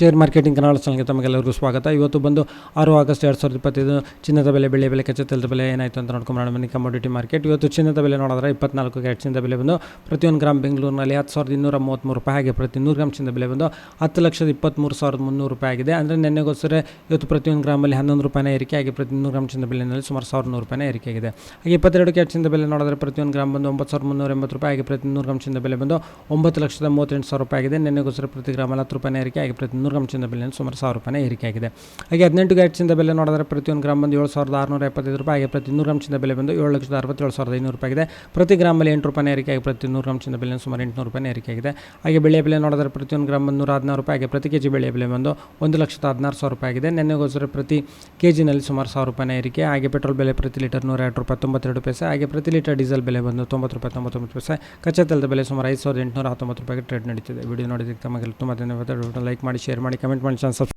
Share marketing Kannada ಚಾನಲ್ಗೆ ತಮಗೆಲ್ಲರಿಗೂ ಸ್ವಾಗತ. ಇವತ್ತು ಬಂದು ಆರು ಆಗಸ್ಟ್ ಎರಡು ಸಾವಿರದ ಇಪ್ಪತ್ತೈದು, ಚಿನ್ನದ ಬೆಲೆ ಬೆಳೆ ಬೆಲೆ ಕಚೇತ ತೆಲದ ಬೆಲೆ ಏನಾಯಿತು ಅಂತ ನೋಡ್ಕೊಂಡು ಮನಿ ಕಮೋಡಿಟಿ ಮಾರ್ಕೆಟ್ ಇವತ್ತು ಚಿನ್ನದ ಬೆಲೆ ನೋಡಿದ್ರೆ ಇಪ್ಪತ್ನಾಲ್ಕು ಕ್ಯಾರೆಟ್ ಚಿನ್ನದ ಬೆಲೆ ಬಂದು, ಪ್ರತಿಯೊಂದು ಗ್ರಾಮ್ ಬೆಂಗಳೂರಿನಲ್ಲಿ ಹತ್ತು ಸಾವಿರದ ಇನ್ನೂರ ಮೂವತ್ತ್ಮೂರು ರೂಪಾಯಿ ಹಾಗೆ ಪ್ರತಿ ನೂರು ಗ್ರಾಮ್ ಚಿನ್ನದ ಬೆಲೆ ಬಂದು ಹತ್ತು ಲಕ್ಷದ ಇಪ್ಪತ್ತ್ಮೂರು ಸಾವಿರದ ಮುನ್ನೂರು ರೂಪಾಯಿ ಆಗಿದೆ. ಅಂದರೆ ನೆನ್ನೆಗೋಸ್ಕರ ಇವತ್ತು ಪ್ರತಿಯೊಂದು ಗ್ರಾಮಲ್ಲಿ ಹನ್ನೊಂದು ರೂಪಾಯಿನ ಏರಿಕೆ ಆಗಿ ಪ್ರತಿ ನೂರು ಗ್ರಾಮ್ ಚಿನ್ನದ ಬೆಲೆಯಲ್ಲಿ ಸುಮಾರು ಸಾವಿರದ ನೂರು ರೂಪಾಯಿನ ಏರಿಕೆ ಆಗಿದೆ. ಹಾಗೆ ಇಪ್ಪತ್ತೆರಡು ಕ್ಯಾರೆಟ್ ಚಿನ್ನದ ಬೆಲೆ ನೋಡಿದ್ರೆ ಪ್ರತಿಯೊಂದು ಗ್ರಾಮ್ ಬಂದು ಒಂಬತ್ತು ಸಾವಿರದ ಮುನ್ನೂರ ಎಂಬತ್ತು ರೂಪಾಯಿ ಹಾಗೆ ಪ್ರತಿ ನೂರು ಗ್ರಾಮ್ ಚಿನ್ನದ ಬೆಲೆ ಬಂದು ಒಂಬತ್ತು ಲಕ್ಷದ ಮೂವತ್ತೆಂಟು ಸಾವಿರ ರೂಪಾಯಿ ಆಗಿದೆ. ನೆನ್ನೆಗೋಸ್ಕರ ಪ್ರತಿ ಗ್ರಾಮಲ್ಲಿ ಹತ್ತು ರೂಪಾಯಿನ ಏರಿಕೆ ಆಗಿ ಪ್ರತಿ ನೂರು ಗ್ರಾಮ್ ಚಿನ್ನ ಬೆಲೆ ಸುಮಾರು ಸಾವಿರ ರೂಪಾಯಿ ಏರಿಕೆ ಆಗಿದೆ. ಹಾಗೆ ಹದಿನೆಂಟು ಕ್ಯಾರೆಟ್ ಚಿನ್ನದ ಬೆಲೆ ನೋಡಿದ್ರೆ ಪ್ರತಿಯೊಂದು ಗ್ರಾಮ್ ಬಂದು ಏಳು ಸಾವಿರದ ಆರುನೂರ ಎಪ್ಪತ್ತೈದು ರೂಪಾಯಿ, ಹಾಗೆ ಪ್ರತಿ ನೂರು ಗ್ರಾಮ್ ಚಿನ್ನದ ಬೆಲೆ ಬಂದು ಏಳು ಲಕ್ಷದ ಅರವತ್ತೇಳು ಸಾವಿರದ ಐನೂರು ರೂಪಾಯಿ ಆಗಿದೆ. ಪ್ರತಿ ಗ್ರಾಮಲ್ಲಿ ಎಂಟು ರೂಪಾಯಿ ಏರಿಕೆ ಆಗಿ ಪ್ರತಿ ನೂರು ಗ್ರಾಮ್ ಚಿನ್ನದ ಬೆಲೆ ಸುಮಾರು ಎಂಟುನೂರು ರೂಪಾಯಿ ಏರಿಕೆ ಆಗಿದೆ. ಹಾಗೆ ಬೆಳೆ ಬೆಲೆ ನೋಡಿದ್ರೆ ಪ್ರತಿಯೊಂದು ಗ್ರಾಮ್ ಬಂದು ನೂರ ಹದಿನಾರು ರೂಪಾಯಿ, ಹಾಗೆ ಪ್ರತಿ ಕೆ ಜಿ ಬೆಳೆ ಬೆಲೆ ಬಂದು ಒಂದು ಲಕ್ಷದ ಹದಿನಾರು ಸಾವಿರ ರೂಪಾಯಿ ಆಗಿದೆ. ನೆನ್ನೆಗೋಸ್ಕರ ಪ್ರತಿ ಕೆ ಜಿನಲ್ಲಿ ಸುಮಾರು ಸಾವಿರ ರೂಪಾಯಿ ಏರಿಕೆ. ಹಾಗೆ ಪೆಟ್ರೋಲ್ ಬೆಲೆ ಪ್ರತಿ ಲೀಟರ್ ನೂರ ಎರಡು ರೂಪಾಯಿ ತೊಂಬತ್ತೆರಡು ಪೈಸೆ, ಹಾಗೆ ಪ್ರತಿ ಲೀಟರ್ ಡೀಸೆಲ್ ಬೆಲೆ ಬಂದು ತೊಂಬತ್ತು ರೂಪಾಯಿ ತೊಂಬತ್ತೊಂಬತ್ತು ಪೈಸೆ. ಕಚ್ಚಾ ತೆಲದ ಬೆಲೆ ಸುಮಾರು ಐದು ಸಾವಿರದ ಎಂಟುನೂರ ಹತ್ತೊಂಬತ್ತು ರೂಪಾಯಿಗೆ ಟ್ರೇಡ್ ನಡೀತಿದೆ. ವಿಡಿಯೋ ನೋಡಿದ್ದಕ್ಕೆ ತಮಗೆ ತುಂಬ ಧನ್ಯವಾದ ಲೈಕ್ ಮಾಡಿ, ಶೇರ್ ಮಾಡಿ ಕಮೆಂಟ್ ಮಾಡಿ ಚಾನಲ್